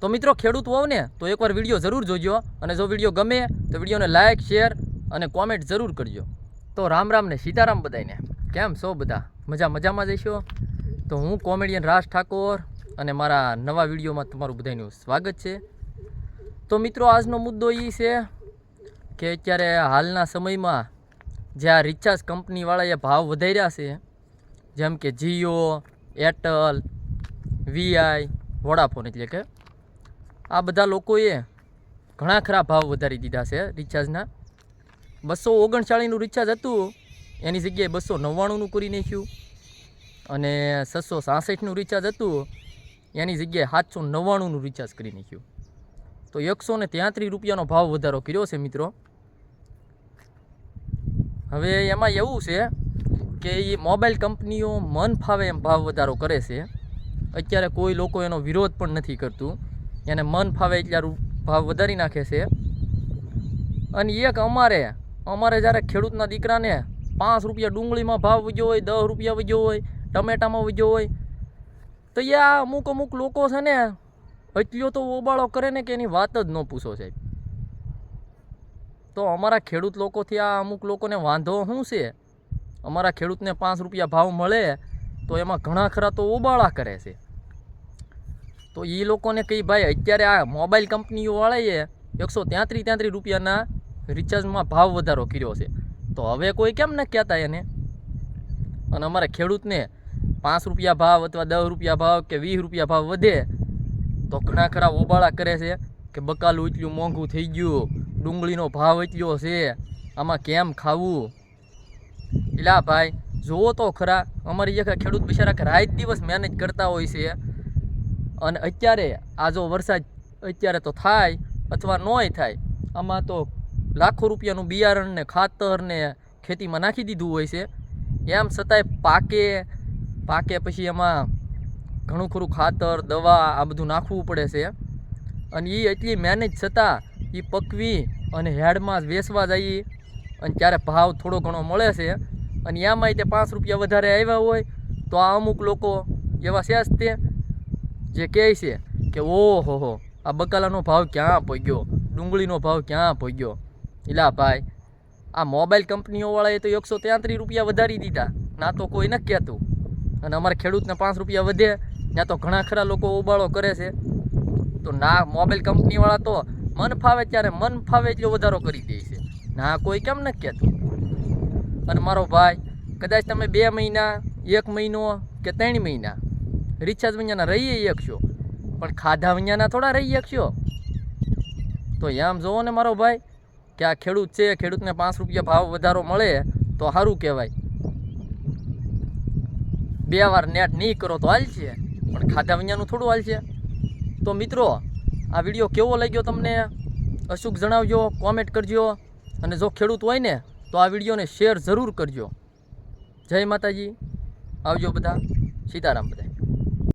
તો મિત્રો, ખેડૂત હોવ ને તો એકવાર વીડિયો જરૂર જોજો અને જો વીડિયો ગમે તો વિડીયોને લાઇક શેર અને કોમેન્ટ જરૂર કરજો. તો રામ રામ ને સીતારામ બધાને કેમ છો બધા? મજા મજામાં જઈશો તો હું કોમેડિયન રાજ ઠાકોર અને મારા નવા વિડીયોમાં તમારું બધાનું સ્વાગત છે. તો મિત્રો, આજનો મુદ્દો એ છે કે અત્યારે હાલના સમયમાં જે આ રિચાર્જ કંપનીવાળાએ ભાવ વધાર્યા છે, જેમ કે જીઓ એરટેલ વીઆઈ વોડાફોન એટલે કે આ બધા લોકોએ ઘણા ખરા ભાવ વધારી દીધા છે રિચાર્જના. બસો ઓગણચાળીસનું રિચાર્જ હતું. એની જગ્યાએ બસો નવ્વાણુંનું કરી નાખ્યું. અને છસો સાસઠનું રિચાર્જ હતું. એની જગ્યાએ સાતસો નવ્વાણુંનું રિચાર્જ કરી નાખ્યું. તો એકસો ને ત્યાંત્રીસ રૂપિયાનો ભાવ વધારો કર્યો છે મિત્રો. હવે એમાં એવું છે કે એ મોબાઈલ કંપનીઓ મન ફાવે એમ ભાવ વધારો કરે છે. અત્યારે કોઈ લોકો એનો વિરોધ પણ નથી કરતું. એને મન ફાવે એટલા ભાવ વધારી નાખે છે. અને એક અમારે અમારે જ્યારે ખેડૂતના દીકરાને પાંચ રૂપિયા ડુંગળીમાં ભાવ વધ્યો હોય, દસ રૂપિયા વધ્યો હોય, ટમેટામાં વધ્યો હોય, તો એ આ અમુક અમુક લોકો છે ને એટલો તો ઓબાળો કરે ને કે એની વાત જ ન પૂછો સાહેબ. તો અમારા ખેડૂત લોકોથી આ અમુક લોકોને વાંધો શું છે? અમારા ખેડૂતને પાંચ રૂપિયા ભાવ મળે, તો એમાં ઘણા ખરા તો ઓબાળા કરે છે. તો એ લોકોને કહી, ભાઈ, અત્યારે આ મોબાઈલ કંપનીઓવાળાએ એકસો ત્યાંત્રીસ ત્યાંત્રીસ રૂપિયાના રિચાર્જમાં ભાવ વધારો કર્યો છે. તો હવે કોઈ કેમ ન કહેતા એને? અને અમારે ખેડૂતને પાંચ રૂપિયા ભાવ અથવા દસ રૂપિયા ભાવ કે વીસ રૂપિયા ભાવ વધે તો ઘણા ખરા ઓબાળા કરે છે કે બકાલું એટલું મોંઘું થઈ ગયું, ડુંગળીનો ભાવ એટલો છે, આમાં કેમ ખાવું? એલા ભાઈ, જુઓ તો ખરા, અમારી જે ખેડૂત બિચારા રાત દિવસ મહેનત કરતા હોય છે અને અત્યારે આ જો વરસાદ અત્યારે તો થાય અથવા નોય થાય, આમાં તો લાખો રૂપિયાનું બિયારણ ને ખાતર ને ખેતીમાં નાખી દીધું હોય છે. એમ છતાંય પાકે પાકે પછી એમાં ઘણું ખરું ખાતર, દવા આ બધું નાખવું પડે છે. અને એ એટલી મહેનત છતાં એ પકવી અને હેડમાં વેસવા જઈએ અને ત્યારે ભાવ થોડો ઘણો મળે છે. અને એમાંય તે પાંચ રૂપિયા વધારે આવ્યા હોય તો આ અમુક લોકો એવા છે જ તે જે કહે છે કે, ઓહો, હો, આ બકાલાનો ભાવ ક્યાં પહોંચ્યો ડુંગળીનો ભાવ ક્યાં પહોંચ્યો એલા ભાઈ, આ મોબાઈલ કંપનીઓવાળાએ તો એકસો ત્યાંત્રીસ રૂપિયા વધારી દીધા. ના તો કોઈ નથી કહેતું. અને અમારા ખેડૂતને પાંચ રૂપિયા વધે ત્યાં તો ઘણા ખરા લોકો ઉબાળો કરે છે. તો ના, મોબાઈલ કંપનીવાળા તો મન ફાવે ત્યારે મન ફાવે એટલો વધારો કરી દે છે. ના, કોઈ કેમ નથી કહેતું. અને મારો ભાઈ, કદાચ તમે બે મહિના, એક મહિનો કે ત્રણ મહિના રિચાર્જ વિનાના રહીએ શકશો પણ ખાધા વિનાના થોડા રહી શકશો તો એમ જુઓ ને મારો ભાઈ, કે આ ખેડૂત છે, ખેડૂતને પાંચ રૂપિયા ભાવ વધારો મળે, તો સારું કહેવાય. બે વાર નેટ નહીં કરો તો હાલ છે પણ ખાધા વિનાનું થોડું હાલ છે તો મિત્રો, આ વીડિયો કેવો લાગ્યો તમને? અશુક જણાવજો કોમેન્ટ કરજો, અને જો ખેડૂત હોય ને, તો આ વિડીયોને શેર જરૂર કરજો. જય માતાજી. આવજો બધા. સીતારામ બધા